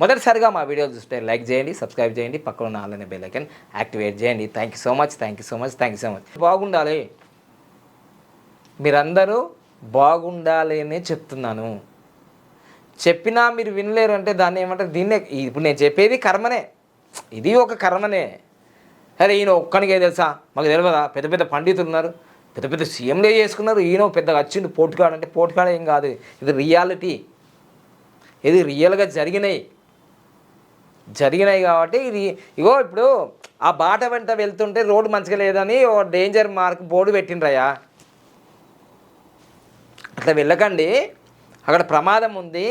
మొదటిసారిగా మా వీడియోలు చూస్తే లైక్ చేయండి సబ్స్క్రైబ్ చేయండి పక్కన ఉన్న ఆల్ అనే బెల్ ఐకన్ యాక్టివేట్ చేయండి. Thank you so much thank you so much thank you so much బాగుండాలి. మీరందరూ బాగుండాలి అనే చెప్తున్నాను. చెప్పినా మీరు వినలేరు అంటే దాన్ని ఏమంటారు? దీన్నే ఇప్పుడు నేను చెప్పేది కర్మనే. ఇది ఒక కర్మనే. అరే ఈయన ఒక్కనికే తెలుసా? మాకు తెలియదా పెద్ద పెద్ద పండితులు ఉన్నారు. పెద్ద పెద్ద సీఎంలే చేసుకున్నారు. ఈయన పెద్దగా వచ్చిండు పోటుకాడు అంటే పోటుకాడు ఏం కాదు. ఇది రియాలిటీ. ఇది రియల్గా జరిగినాయి. జరిగినాయి కాబట్టి ఇది ఇగో ఇప్పుడు ఆ బాట వెంట వెళ్తుంటే రోడ్డు మంచిగా లేదని ఓ డేంజర్ మార్క్ బోర్డు పెట్టిండ్రయ్యా. అట్లా వెళ్ళకండి. అక్కడ ప్రమాదం ఉంది.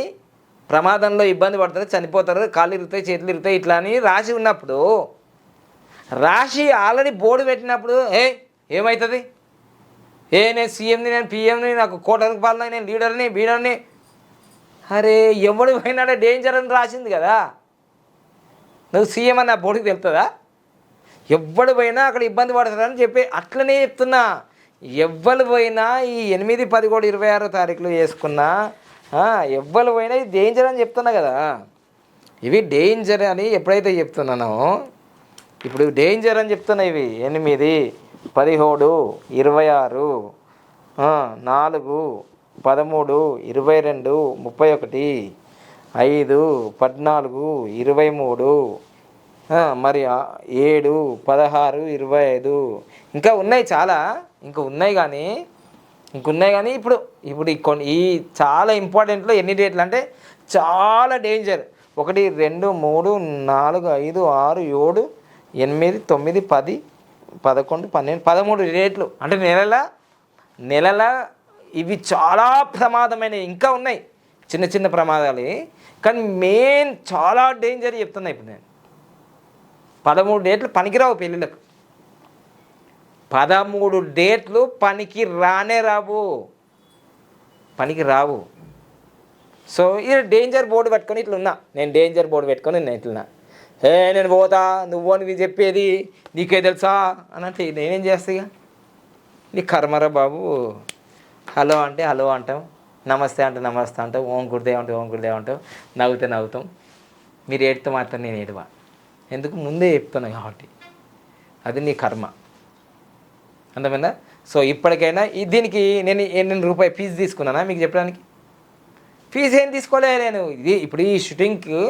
ప్రమాదంలో ఇబ్బంది పడతారు చనిపోతారు కాళ్ళు ఇరుగుతాయి చేతులు ఇరుగుతాయి ఇట్లా అని రాసి ఉన్నప్పుడు రాసి ఆల్రెడీ బోర్డు పెట్టినప్పుడు ఏ ఏమవుతుంది ఏ నేను సీఎంని నేను పిఎంని నాకు కోట రూపాయలని నేను లీడర్ని బీడర్ని. అరే ఎవడు పోయినాడే డేంజర్ అని రాసింది కదా. నువ్వు సీఎం అని ఆ బోర్డుకి తెలుతుందా ఎవ్వడు పోయినా అక్కడ ఇబ్బంది పడతారని చెప్పి అట్లనే చెప్తున్నా. ఎవ్వరు పోయినా ఈ ఎనిమిది పదకొండు ఇరవై ఆరో తారీఖులో వేసుకున్నా ఎవ్వరు పోయినా ఇది డేంజర్ అని చెప్తున్నా కదా. ఇవి డేంజర్ అని ఎప్పుడైతే చెప్తున్నానో ఇప్పుడు డేంజర్ అని చెప్తున్నా ఇవి. ఎనిమిది పదిహేడు ఇరవై ఆరు నాలుగు పదమూడు ఇరవై రెండు ముప్పై ఒకటి ఐదు పద్నాలుగు ఇరవై మూడు మరి ఏడు పదహారు ఇరవై ఐదు. ఇంకా ఉన్నాయి చాలా. ఇంకా ఉన్నాయి కానీ ఇంకున్నాయి కానీ ఇప్పుడు ఇప్పుడు ఈ కొన్ని ఈ చాలా ఇంపార్టెంట్లో ఎన్ని డేట్లు అంటే చాలా డేంజర్ ఒకటి రెండు మూడు నాలుగు ఐదు ఆరు ఏడు ఎనిమిది తొమ్మిది పది పదకొండు పన్నెండు పదమూడు డేట్లు అంటే నెలల నెలల ఇవి చాలా ప్రమాదమైనవి. ఇంకా ఉన్నాయి చిన్న చిన్న ప్రమాదాలు. కానీ మెయిన్ చాలా డేంజర్ చెప్తున్నాయి ఇప్పుడు నేను. పదమూడు డేట్లు పనికిరావు పెళ్ళిళ్ళకు. పదమూడు డేట్లు పనికి రానే రావు. పనికి రావు. సో ఇది డేంజర్ బోర్డు పెట్టుకొని ఇట్లా ఉన్నా నేను డేంజర్ బోర్డు పెట్టుకొని నేను ఇట్లున్నా. ఏ నేను పోతా నువ్వు అని చెప్పేది నీకే తెలుసా? అని అంటే నేనేం చేస్తా ఇక నీ కర్మరా బాబు. హలో అంటే హలో అంటాం. నమస్తే అంటే నమస్తే అంటాం. ఓం గురుదేవ్ అంటే ఓం గురుదేవ్ అంటాం. నవ్వుతే నవ్వుతాం. మీరు ఏడితే మాత్రం నేను ఏడవా? ఎందుకు ముందే చెప్తున్నాను కాబట్టి అది నీ కర్మ. అర్థమైందా? సో ఇప్పటికైనా దీనికి నేను ఎన్ని రూపాయలు ఫీజు తీసుకున్నానా మీకు చెప్పడానికి? ఫీజు ఏం తీసుకోలే నేను ఇది ఇప్పుడు ఈ షూటింగ్కి